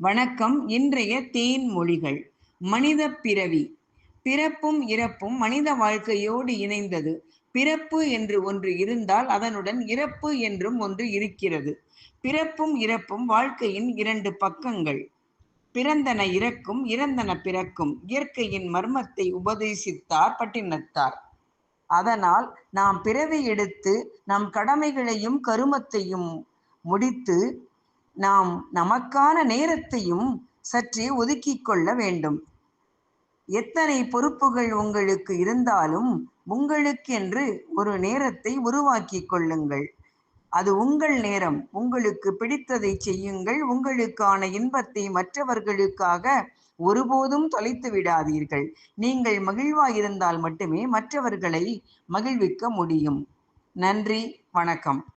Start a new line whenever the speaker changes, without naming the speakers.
வணக்கம். இன்றைய தேன் மொழிகள். மனித பிறவி. பிறப்பும் இறப்பும் மனித வாழ்க்கையோடு இணைந்தது. பிறப்பு என்று ஒன்று இருந்தால் அதனுடன் இறப்பு என்றும் ஒன்று இருக்கிறது. பிறப்பும் இறப்பும் வாழ்க்கையின் இரண்டு பக்கங்கள். பிறந்தன இறக்கும் இறந்தன பிறக்கும். இயற்கையின் மர்மத்தை உபதேசித்தார் பட்டினத்தார். அதனால் நாம் பிறவி எடுத்து நம் கடமைகளையும் கருமத்தையும் முடித்து நாம் நமக்கான நேரத்தையும் சற்றே ஒதுக்கிக் கொள்ள வேண்டும். எத்தனை பொறுப்புகள் உங்களுக்கு இருந்தாலும் உங்களுக்கென்று ஒரு நேரத்தை உருவாக்கி கொள்ளுங்கள். அது உங்கள் நேரம். உங்களுக்கு பிடித்ததை செய்யுங்கள். உங்களுக்கான இன்பத்தை மற்றவர்களுக்காக ஒருபோதும் தொலைத்து விடாதீர்கள். நீங்கள் மகிழ்வாயிருந்தால் மட்டுமே மற்றவர்களை மகிழ்விக்க முடியும். நன்றி. வணக்கம்.